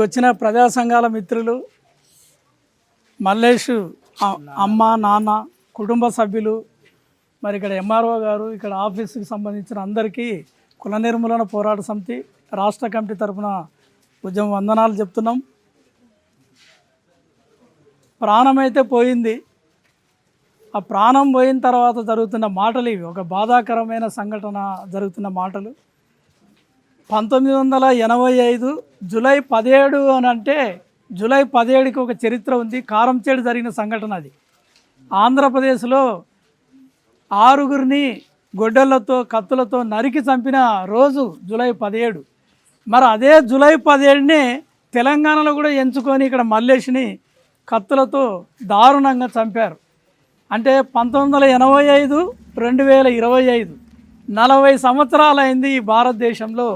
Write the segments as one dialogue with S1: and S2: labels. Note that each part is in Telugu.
S1: ఇక్కడికి వచ్చిన ప్రజా సంఘాల మిత్రులు మల్లేష్ అమ్మ నాన్న కుటుంబ సభ్యులు మరి ఇక్కడ ఎంఆర్ఓ గారు ఇక్కడ ఆఫీస్కి సంబంధించిన అందరికీ కుల నిర్మూలన పోరాట సమితి రాష్ట్ర కమిటీ తరఫున ఉద్యమ వందనాలు చెప్తున్నాం. ప్రాణమైతే పోయింది. ఆ ప్రాణం పోయిన తర్వాత జరుగుతున్న మాటలు ఇవి. ఒక బాధాకరమైన సంఘటన జరుగుతున్న మాటలు. పంతొమ్మిది వందల ఎనభై ఐదు జూలై పదిహేడు అని అంటే జూలై పదిహేడుకి ఒక చరిత్ర ఉంది. కారంచేడు జరిగిన సంఘటన అది. ఆంధ్రప్రదేశ్లో ఆరుగురిని గొడ్డళ్ళతో కత్తులతో నరికి చంపిన రోజు జూలై పదిహేడు. మరి అదే జూలై పదిహేడునే తెలంగాణలో కూడా ఎంచుకొని ఇక్కడ మల్లేష్ని కత్తులతో దారుణంగా చంపారు. అంటే పంతొమ్మిది వందల ఎనభై ఐదు రెండు వేల ఇరవై ఐదు నలభై సంవత్సరాలైంది ఈ భారతదేశంలో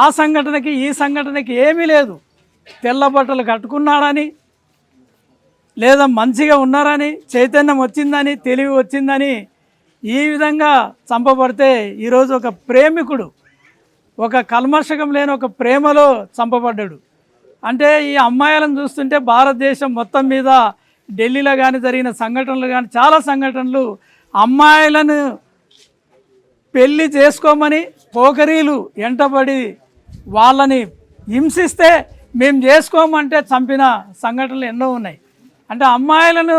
S1: ఆ సంఘటనకి ఈ సంఘటనకి ఏమీ లేదు. తెల్ల బట్టలు కట్టుకున్నాడని లేదా మంచిగా ఉన్నారని చైతన్యం వచ్చిందని తెలివి వచ్చిందని ఈ విధంగా చంపబడితే ఈరోజు ఒక ప్రేమికుడు ఒక కల్మషకం లేని ఒక ప్రేమలో చంపబడ్డాడు. అంటే ఈ అమ్మాయిలను చూస్తుంటే భారతదేశం మొత్తం మీద ఢిల్లీలో కానీ జరిగిన సంఘటనలు కానీ చాలా సంఘటనలు అమ్మాయిలను పెళ్ళి చేసుకోమని పోకరీలు ఎంటబడి వాళ్ళని హింసిస్తే మేము చేసుకోమంటే చంపిన సంఘటనలు ఎన్నో ఉన్నాయి. అంటే అమ్మాయిలను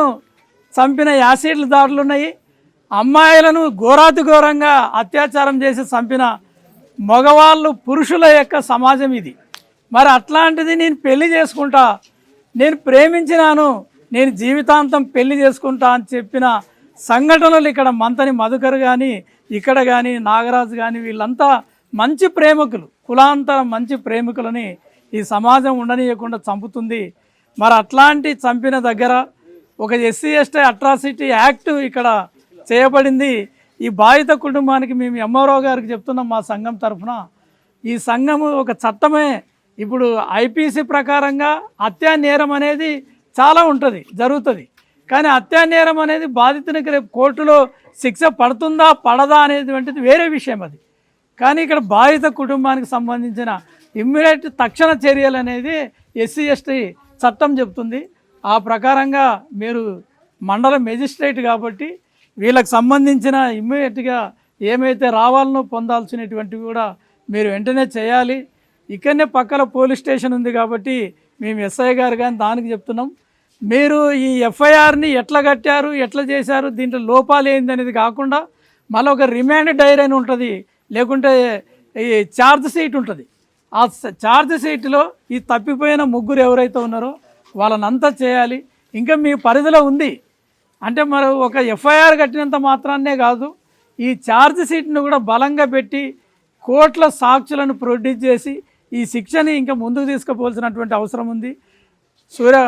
S1: చంపిన యాసిడ్ల దారులు ఉన్నాయి. అమ్మాయిలను ఘోరాతి ఘోరంగా అత్యాచారం చేసి చంపిన మగవాళ్ళు పురుషుల యొక్క సమాజం ఇది. మరి అట్లాంటిది నేను పెళ్ళి చేసుకుంటా నేను ప్రేమించినాను నేను జీవితాంతం పెళ్ళి చేసుకుంటా అని చెప్పిన సంఘటనలు ఇక్కడ మంతని మధుకర్ కానీ ఇక్కడ కానీ నాగరాజు కానీ వీళ్ళంతా మంచి ప్రేమికులు. కులాంతర మంచి ప్రేమికులని ఈ సమాజం ఉండనీయకుండా చంపుతుంది. మరి అట్లాంటి చంపిన దగ్గర ఒక ఎస్సీ ఎస్టీ అట్రాసిటీ యాక్ట్ ఇక్కడ చేయబడింది. ఈ బాధిత కుటుంబానికి మేము ఎంఆర్ఓ గారికి చెప్తున్నాం మా సంఘం తరఫున. ఈ సంఘము ఒక చట్టమే. ఇప్పుడు ఐపీసీ ప్రకారంగా హత్యా నేరం అనేది చాలా ఉంటుంది జరుగుతుంది. కానీ హత్యా నేరం అనేది బాధితునికి రేపు కోర్టులో శిక్ష పడుతుందా పడదా అనేటువంటిది వేరే విషయం అది. కానీ ఇక్కడ బాధిత కుటుంబానికి సంబంధించిన ఇమ్మీడియట్ తక్షణ చర్యలు అనేది ఎస్సీ ఎస్టీ చట్టం చెప్తుంది ఆ ప్రకారంగా మీరు మండల మెజిస్ట్రేట్ కాబట్టి వీళ్ళకి సంబంధించిన ఇమ్మీడియట్గా ఏమైతే రావాలనో పొందాల్సినటువంటివి కూడా మీరు వెంటనే చేయాలి. ఇక్కడనే పక్కన పోలీస్ స్టేషన్ ఉంది కాబట్టి మేము ఎస్ఐ గారు కానీ దానికి చెప్తున్నాం. మీరు ఈ ఎఫ్ఐఆర్ని ఎట్లా కట్టారు ఎట్లా చేశారు దీంట్లో లోపాలు ఏంది అనేది కాకుండా మళ్ళీ ఒక రిమాండ్ డైరీ అని ఉంటుంది. లేకుంటే ఈ ఛార్జ్ షీట్ ఉంటుంది. ఆ ఛార్జ్ షీట్లో ఈ తప్పిపోయిన ముగ్గురు ఎవరైతే ఉన్నారో వాళ్ళనంతా చేయాలి. ఇంకా మీ పరిధిలో ఉంది. అంటే మరి ఒక ఎఫ్ఐఆర్ కట్టినంత మాత్రాన్నే కాదు ఈ ఛార్జ్ షీట్ను కూడా బలంగా పెట్టి కోట్ల సాక్షులను ప్రొడ్యూస్ చేసి ఈ శిక్షని ఇంకా ముందుకు తీసుకుపోవాల్సినటువంటి అవసరం ఉంది. సూర్య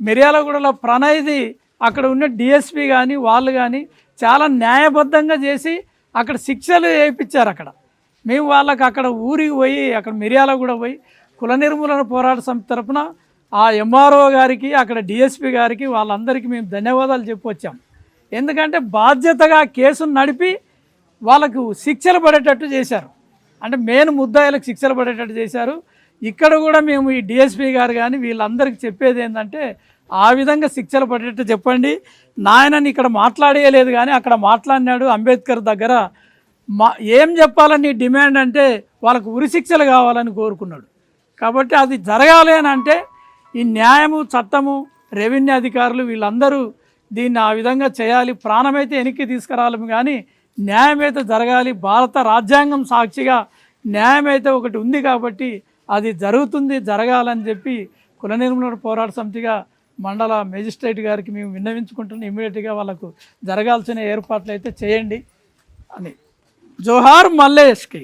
S1: మిర్యాలగూడలో ప్రణయ్ది అక్కడ ఉన్న డిఎస్పి కానీ వాళ్ళు కానీ చాలా న్యాయబద్ధంగా చేసి అక్కడ శిక్షలు వేయించారు అక్కడ. మేము వాళ్ళకి అక్కడ ఊరికి పోయి అక్కడ మిర్యాలగూడ పోయి కుల నిర్మూలన పోరాట సమితి తరపున ఆ ఎంఆర్ఓ గారికి అక్కడ డిఎస్పి గారికి వాళ్ళందరికీ మేము ధన్యవాదాలు చెప్పొచ్చాం ఎందుకంటే బాధ్యతగా కేసును నడిపి వాళ్ళకు శిక్షలు పడేటట్టు చేశారు. అంటే మెయిన్ ముద్దాయిలకు శిక్షలు పడేటట్టు చేశారు. ఇక్కడ కూడా మేము ఈ డిఎస్పీ గారు కానీ వీళ్ళందరికీ చెప్పేది ఏంటంటే ఆ విధంగా శిక్షలు పడేటట్టు చెప్పండి. నాయనని ఇక్కడ మాట్లాడేయలేదు కానీ అక్కడ మాట్లాడినాడు అంబేద్కర్ దగ్గర. మా ఏం చెప్పాలని డిమాండ్ అంటే వాళ్ళకు ఉరిశిక్షలు కావాలని కోరుకున్నాడు. కాబట్టి అది జరగాలి అని అంటే ఈ న్యాయము చట్టము రెవెన్యూ అధికారులు వీళ్ళందరూ దీన్ని ఆ విధంగా చేయాలి. ప్రాణమైతే వెనక్కి తీసుకురావాలి కానీ న్యాయమైతే జరగాలి. భారత రాజ్యాంగం సాక్షిగా న్యాయమైతే ఒకటి ఉంది కాబట్టి అది జరుగుతుంది జరగాలని చెప్పి కుల నిర్మూలన పోరాట సమితిగా మండల మేజిస్ట్రేట్ గారికి మేము విన్నవించుకుంటున్నాం. ఇమీడియట్గా వాళ్ళకు జరగాల్సిన ఏర్పాట్లు అయితే చేయండి అని. జోహార్ మల్లేష్కి.